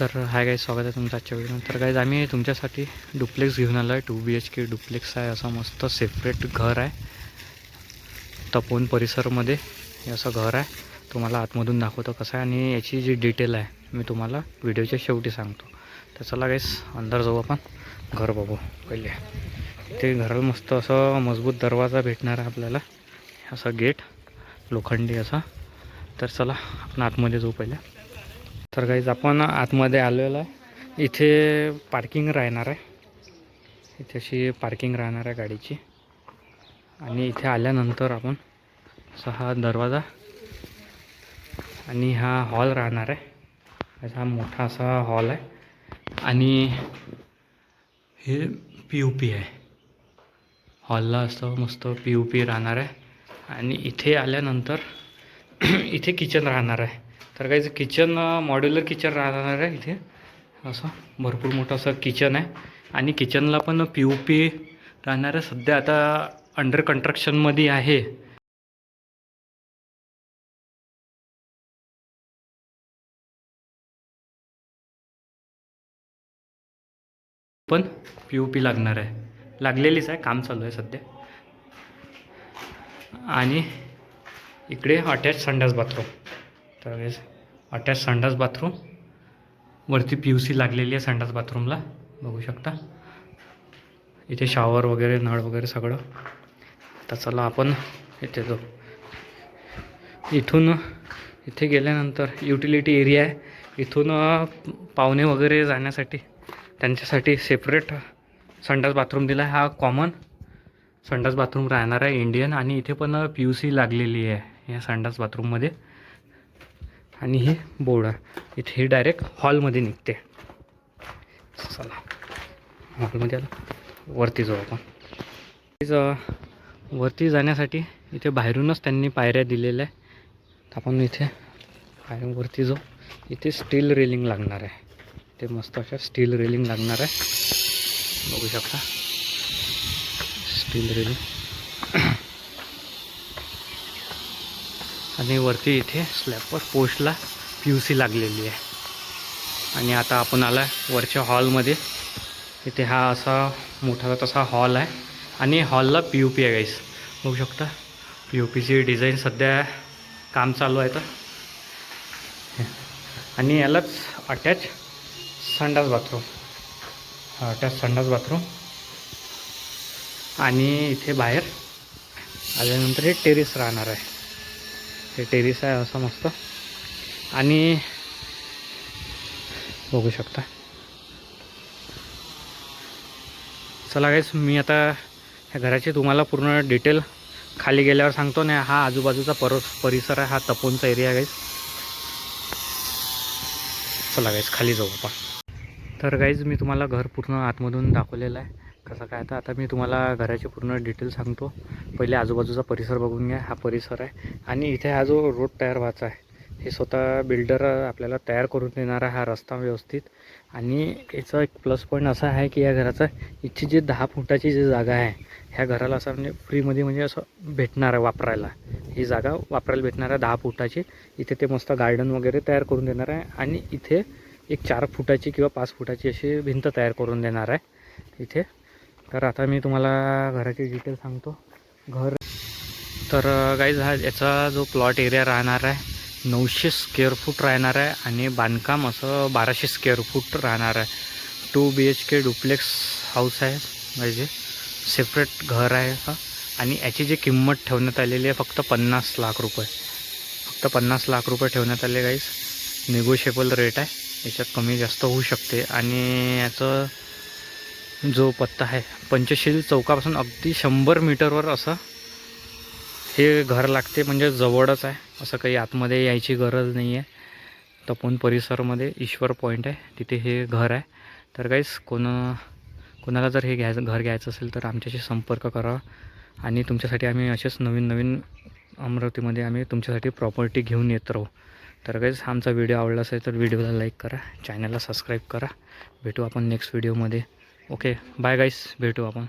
तर hi guys स्वागत आहे तुमचं आजच्या व्हिडिओ तर गाईज आम्ही तुमच्यासाठी डुप्लेक्स घेऊन आलो आहे. Two B H K duplex आहे. असं मस्त सेपरेट घर आहे. तपोन परिसरमध्ये हे असं घर आहे. तुम्हाला आतमधून दाखवतो कसं आहे. आणि याची जी डिटेल आहे मी तुम्हाला व्हिडिओच्या शेवटी सांगतो. तर चला गाईज अंदर जाऊ आपण. घर बघू पहिले. ते घराला मस्त असं मजबूत दरवाजा भेटणार आहे आपल्याला. असं गेट लोखंडी असा. तर चला आपण आतमध्ये जाऊ पहिले. तर काहीच आपण आतमध्ये आलेलो आहे. इथे पार्किंग राहणार आहे. इथे अशी पार्किंग राहणार आहे गाडीची. आणि इथे आल्यानंतर आपण असा हा दरवाजा आणि हा हॉल राहणार आहे. असा मोठा असा हॉल आहे. आणि हे पी यू पी आहे. हॉलला असं मस्त पी यू पी राहणार आहे. आणि इथे आल्यानंतर इथे किचन राहणार आहे. तर काही किचन मॉड्युलर किचन राहणार आहे इथे. असं भरपूर मोठं असं किचन आहे. आणि किचनला पण पी यू पी राहणार आहे. सध्या आता अंडर कन्स्ट्रक्शनमध्ये आहे. पण पी यू पी लागणार आहे. लागलेलीच आहे. काम चालू आहे सध्या. आणि इकडे अटॅच संडास बाथरूम तर अटॅच संडास बाथरूम. वरती पी यू सी लागलेली आहे संडास बाथरूमला. बघू शकता. इथे शॉवर वगैरे नळ वगैरे सगळं. तर चला आपण इथे जाऊ. इथून इथे गेल्यानंतर युटिलिटी एरिया आहे. इथून पाहुणे वगैरे जाण्यासाठी त्यांच्यासाठी सेपरेट संडास बाथरूम दिला आहे. हा कॉमन संडास बाथरूम राहणार आहे. इंडियन आणि इथे पण पी यू सी लागलेली आहे या संडास बाथरूममध्ये. आणि हे बोर्ड आहे. इथे हे डायरेक्ट हॉलमध्ये निघते. चला. हॉलमध्ये आलं. वरती जाऊ आपण. वरती जाण्यासाठी इथे बाहेरूनच त्यांनी पायऱ्या दिलेल्या आहे आपण इथे पायऱ्यांवरती जाऊ. इथे स्टील रेलिंग लागणार आहे. ते मस्त अशा स्टील रेलिंग लागणार आहे. बघू शकता. स्टील रेलिंग आणि वरती इथे स्लॅबवर पोस्टला पी यू सी लागलेली आहे. आणि आता आपण आला वरच्या हॉलमध्ये इथे हा असा मोठा तसा हॉल आहे. आणि हॉलला पी यू पी आहे गाईस बघू शकता. पी यू पीची डिझाईन सध्या काम चालू आहे तर. आणि यालाच अटॅच संडास बाथरूम अटॅच संडास बाथरूम आणि इथे बाहेर आल्यानंतर हे टेरेस राहणार आहे. ते टेरेस आहे असं मस्त. आणि बघू शकता. चला गाईस मी आता ह्या घराची तुम्हाला पूर्ण डिटेल खाली गेल्यावर सांगतो ना हा आजूबाजूचा पर परिसर आहे हा तपोनचा एरिया गाईस चला गाईस खाली जाऊ आपण. तर गाईज मी तुम्हाला घर पूर्ण आतमधून दाखवलेलं आहे. कसं काय? तर आता मी तुम्हाला घराची पूर्ण डिटेल सांगतो. पहिले आजूबाजूचा परिसर बघून घ्या. हा परिसर आहे. आणि इथे हा जो रोड तयार व्हायचा आहे हे स्वतः बिल्डर आपल्याला तयार करून देणार आहे हा रस्ता व्यवस्थित. आणि याचा एक प्लस पॉईंट असा आहे की या घराचा इथे जे दहा फुटाची जी जागा आहे ह्या घराला असं म्हणजे फ्रीमध्ये म्हणजे असं भेटणार आहे वापरायला. ही जागा वापरायला भेटणार आहे दहा फुटाची. इथे ते मस्त गार्डन वगैरे तयार करून देणार आहे. आणि इथे एक चार फुटाची किंवा पाच फुटाची अशी भिंत तयार करून देणार आहे. इथे तर आता मी तुम्हाला घराची डिटेल सांगतो. घर तर गाईज हा याचा जो प्लॉट एरिया राहणार आहे नऊशे स्क्वेअर फूट राहणार आहे आणि बांधकाम असं बाराशे स्क्वेअर फूट राहणार आहे. Two B H K duplex house आहे म्हणजे सेपरेट घर आहे हा. आणि याची जी किंमत ठेवण्यात आलेली आहे फक्त पन्नास लाख रुपये. फक्त पन्नास लाख रुपये ठेवण्यात आले गाईज निगोशिएबल रेट आहे. याच्यात कमी जास्त होऊ शकते. आणि याचं जो पत्ता आहे पंचशील चौकापासून अगदी शंभर मीटरवर असं हे घर लागते म्हणजे जवळच आहे. असं काही आतमध्ये यायची गरज नाही आहे. तपोन परिसरमध्ये ईश्वर पॉईंट आहे तिथे हे घर आहे. तर काहीच कोण कोणाला जर हे घ्यायचं घर घ्यायचं असेल तर आमच्याशी संपर्क करा. आणि तुमच्यासाठी आम्ही असेच नवीन नवीन अमरावतीमध्ये आम्ही तुमच्यासाठी प्रॉपर्टी घेऊन येत राहू. तर काहीच आमचा व्हिडिओ आवडला असेल तर व्हिडिओला लाईक करा. चॅनलला सबस्क्राईब करा. भेटू आपण नेक्स्ट व्हिडिओमध्ये ओके बाय गाईस भेटू आपण.